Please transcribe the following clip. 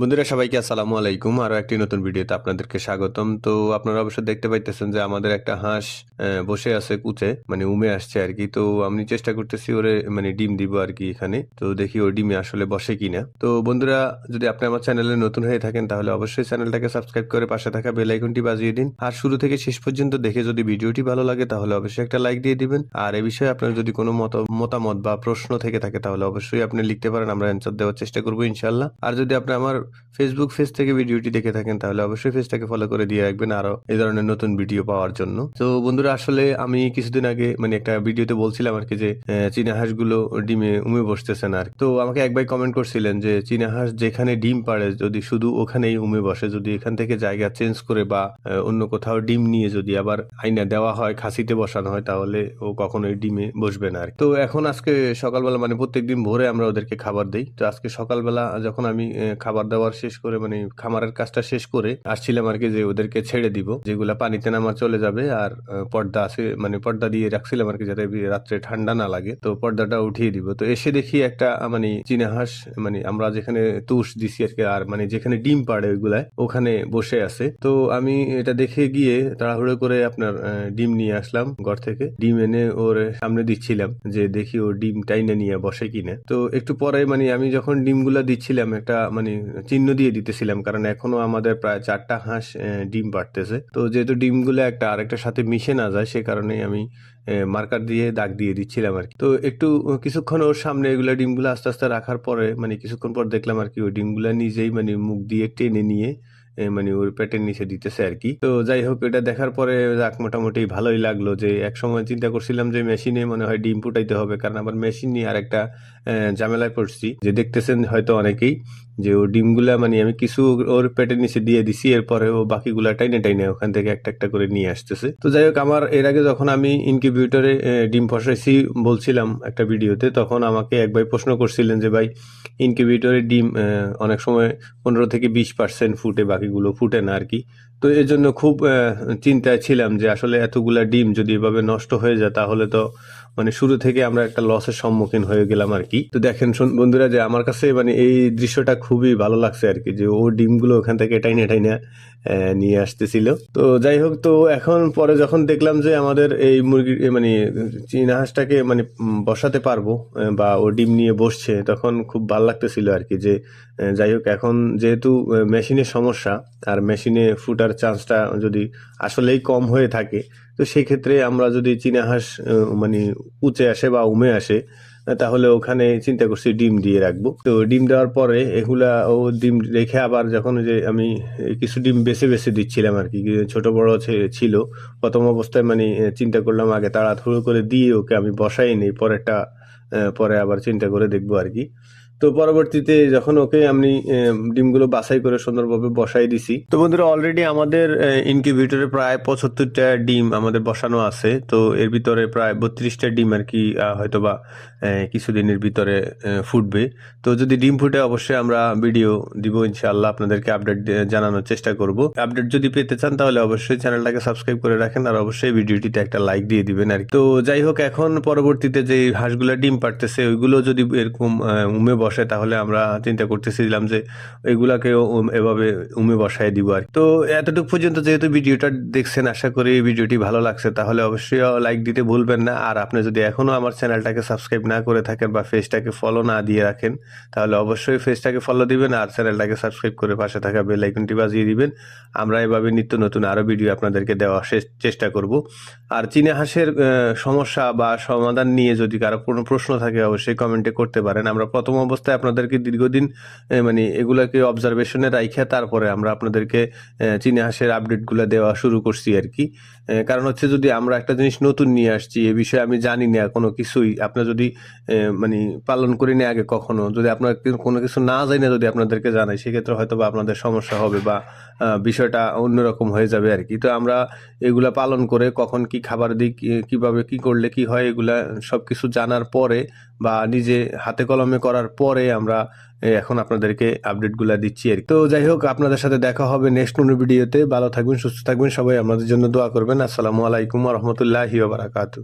বন্ধুরা, সবাইকে আসসালামু আলাইকুম। আরও একটি নতুন ভিডিওতে আপনাদেরকে স্বাগতম। তো আপনারা অবশ্যই দেখতে পাইতেছেন যে আমাদের একটা হাঁস বসে আছে কুচে মানে উমে আসছে আর কি। তো আমি চেষ্টা করতেছি ওরে মানে ডিম দিব আর কি এখানে। তো দেখি ও ডিমে আসলে বসে কিনা। তো বন্ধুরা, যদি আপনি আমার চ্যানেলে নতুন হয়ে থাকেন, তাহলে অবশ্যই চ্যানেলটাকে সাবস্ক্রাইব করে পাশে থাকা বেল আইকনটি বাজিয়ে দিন। আর শুরু থেকে শেষ পর্যন্ত দেখে যদি ভিডিওটি ভালো লাগে, তাহলে অবশ্যই একটা লাইক দিয়ে দিবেন। আর এ বিষয়ে আপনার যদি কোনো মত, মতামত বা প্রশ্ন থেকে থাকে, তাহলে অবশ্যই আপনি লিখতে পারেন, আমরা অ্যান্সার দেওয়ার চেষ্টা করব ইনশাল্লাহ আর যদি আপনি আমার ফেসবুক পেজ থেকে ভিডিওটি দেখে থাকেন, তাহলে অবশ্যই পেজটাকে ফলো করে দিয়ে রাখবেন আরও এই ধরনের নতুন ভিডিও পাওয়ার জন্য। তো বন্ধুরা, আসলে আমি কিছুদিন আগে মানে একটা ভিডিওতে বলছিলাম আর কি যে চীনা হাঁসগুলো ডিমে উমে বসতেছে না আর তো আমাকে এক ভাই কমেন্ট করছিলেন যে, চীনা হাঁস যেখানে ডিম পাড়ে, যদি শুধু ওখানেই উমে বসে, যদি এখান থেকে জায়গা চেঞ্জ করে বা অন্য কোথাও ডিম নিয়ে যদি আবার আইনা দেওয়া হয়, খাসিতে বসানো হয়, তাহলে ও কখনোই ডিমে বসবে না আর তো এখন আজকে সকালবেলা মানে প্রত্যেকদিন ভোরে আমরা ওদেরকে খাবার দিই। তো আজকে সকালবেলা যখন আমি খাবার দাবার শেষ করে মানে খামারের কাজটা শেষ করে আসছিলাম আর কি যে ওদেরকে ছেড়ে দিব, যেগুলা পানিতে নামা চলে যাবে আর পর্দা আছে মানে পর্দা দিয়ে রাখছিলাম আর কি যাতে রাত্রে ঠান্ডা না লাগে। তো পর্দাটা উঠিয়ে দিব। তো এসে দেখি একটা মানে চীনা হাঁস মানে আমরা যেখানে তুষ দিছি আর কি, আর মানে যেখানে ডিম পাড়ে ওইগুলায়, ওখানে বসে আছে। তো আমি এটা দেখে গিয়ে তাড়াহুড়ো করে আপনার ডিম নিয়ে আসলাম ঘর থেকে। ডিম এনে ওর সামনে দিচ্ছিলাম যে দেখি ও ডিম টাইনে নিয়ে বসে কিনা। তো একটু পরে মানে আমি যখন ডিমগুলা দিচ্ছিলাম, একটা মানে চিহ্ন দিয়ে দিতেছিলাম, কারণ এখনও আমাদের প্রায় চারটা হাঁস ডিম পাড়তেছে তো যেহেতু ডিমগুলো একটা আরেকটার সাথে মিশে না যায়, সে কারণে আমি মার্কার দিয়ে দাগ দিয়ে দিচ্ছিলাম আর কি। তো একটু কিছুক্ষণ ওর সামনে এগুলো ডিমগুলো আস্তে আস্তে রাখার পরে মানে কিছুক্ষণ পর দেখলাম আর কি, ওই ডিমগুলা নিজেই মানে মুখ দিয়ে টেনে নিয়ে মানে ওর পেটের নিচে দিতেছে আর কি। তো যাই হোক, এটা দেখার পরে যাক, মোটামুটি ভালোই লাগল যে এক সময় চিন্তা করছিলাম যে, মেশিনে মনে হয় ডিম ফুটাইতে হবে, কারণ আবার মেশিন নিয়ে আর একটা ঝামেলায় পড়ছি। যে দেখতেছেন হয়তো অনেকেই যে ও ডিমগুলা মানে আমি কিছু ওর পেটের নিচে দিয়ে দিছি, এরপরে ও বাকিগুলা টাইনে টাইনে ওখান থেকে একটা একটা করে নিয়ে আসতেছে। তো যাই হোক, আমার এর আগে যখন আমি ইনকিউবেটরে ডিম ফসাইছি বলছিলাম একটা ভিডিওতে, তখন আমাকে এক ভাই প্রশ্ন করছিলেন যে, ভাই, ইনকিউবেটরে ডিম অনেক সময় পনেরো থেকে বিশ পার্সেন্ট ফুটে, বাকিগুলো ফুটে না আর কি তো এর জন্য খুব চিন্তায় ছিলাম যে, আসলে এতগুলা ডিম যদি এভাবে নষ্ট হয়ে যায়, তাহলে তো মানে শুরু থেকে আমরা একটা লসের সম্মুখীন হয়ে গেলাম আর কি। তো দেখেন বন্ধুরা যে আমার কাছে মানে এই দৃশ্যটা খুবই ভালো লাগছে আর কি যে ও ডিমগুলো ওখান থেকে এটাই না এটাই আহ, নিয়ে আসতেছিল। তো যাই হোক, তো এখন পরে যখন দেখলাম যে আমাদের এই মুরগি মানে চীনা হাঁসটাকে মানে বসাতে পারব বা ও ডিম নিয়ে বসছে, তখন খুব ভালো লাগতেছিল আর কি যে যাই হোক, এখন যেহেতু মেশিনের সমস্যা, আর মেশিনে ফুটার চান্সটা যদি আসলেই কম হয়ে থাকে, তো সেই ক্ষেত্রে আমরা যদি চীনা হাঁস মানে উঁচে আসে বা উমে আসে তাহলে ওখানে চিন্তা করছি ডিম দিয়ে রাখব। তো ডিম দেওয়ার পরে এগুলা, ও ডিম রেখে আবার যখন যে আমি কিছু ডিম বেছে বেছে দিচ্ছিলাম আর কি ছোট বড় ছিল, প্রথম অবস্থায় মানে চিন্তা করলাম আগে তাড়াহুড়ো করে দিয়ে ওকে আমি বসাই নেই, পরেরটা পরে আবার চিন্তা করে দেখব আর কি। তো পরবর্তীতে যখন ওকে আমি ডিমগুলো বাছাই করে সুন্দরভাবে বসাই দিছি, তো বন্ধুরা অলরেডি আমাদের ইনকিউবেটরে প্রায় পঁচাত্তরটা ডিম আমাদের বসানো আছে, তো এর ভিতরে প্রায় বত্রিশটা ডিম আর কি হয়তোবা কিছুদিনের ভিতরে ফুটবে তো যদি ডিম ফুটে অবশ্যই আমরা ভিডিও দিব, ইনশাআল্লাহ আপনাদেরকে আপডেট জানানোর চেষ্টা করব আপডেট যদি পেতে চান তাহলে অবশ্যই চ্যানেলটাকে সাবস্ক্রাইব করে রাখেন আর অবশ্যই ভিডিওটিতে একটা লাইক দিয়ে দিবেন আর। তো যাই হোক, এখন পরবর্তীতে যে হাঁসগুলো ডিম পারতেছে ওইগুলো যদি এরকম উমে বসে তাহলে আমরা চিন্তা করতেছিলাম যে এগুলাকে এভাবে উমে বসায় দিব আর তো এতটুকু পর্যন্ত যেহেতু ভিডিওটা দেখছেন, আশা করি ভিডিওটি ভালো লাগছে। তাহলে অবশ্যই লাইক দিতে ভুলবেন না। আর আপনি যদি এখনও আমার চ্যানেলটাকে সাবস্ক্রাইব না করে থাকেন বা পেজটাকে ফলো না দিয়ে রাখেন, তাহলে অবশ্যই পেজটাকে ফলো দিবেন আর চ্যানেলটাকে সাবস্ক্রাইব করে পাশে থাকা বেল আইকনটি বাজিয়ে দিবেন। আমরা এভাবে নিত্য নতুন আরও ভিডিও আপনাদেরকে দেওয়ার চেষ্টা করব। আর চীনা হাঁসের সমস্যা বা সমাধান নিয়ে যদি কারও কোনো প্রশ্ন থাকে, অবশ্যই কমেন্টে করতে পারেন। আমরা প্রথম অবস্থায় আপনাদেরকে দীর্ঘদিন মানে এগুলাকে অবজারভেশনে রাইখা তারপরে আমরা আপনাদেরকে চীনা হাঁসের আপডেটগুলো দেওয়া শুরু করছি আর কি। কারণ হচ্ছে যদি আমরা একটা জিনিস নতুন নিয়ে আসছি, এ বিষয়ে আমি জানি না কোনো কিছুই। আপনার যদি মানে পালন করি না আগে কখনো, যদি আপনার কোনো কিছু না জানি যদি আপনাদেরকে জানাই, সেক্ষেত্রে হয়তো বা আপনাদের সমস্যা হবে বা বিষয়টা অন্যরকম হয়ে যাবে আর কি। তো আমরা এগুলা পালন করে কখন কি খাবার দিই কীভাবে কি করলে কি হয়, এগুলা সবকিছু জানার পরে বা নিজে হাতে কলমে করার পরে আমরা এখন আপনাদেরকে আপডেটগুলো দিচ্ছি আর। তো যাই হোক, আপনাদের সাথে দেখা হবে নেক্সট কোনো ভিডিওতে ভালো থাকবেন, সুস্থ থাকবেন, সবাই আমাদের জন্য দোয়া করবেন। আসসালামু আলাইকুম রহমতুল্লাহি বারাকাতু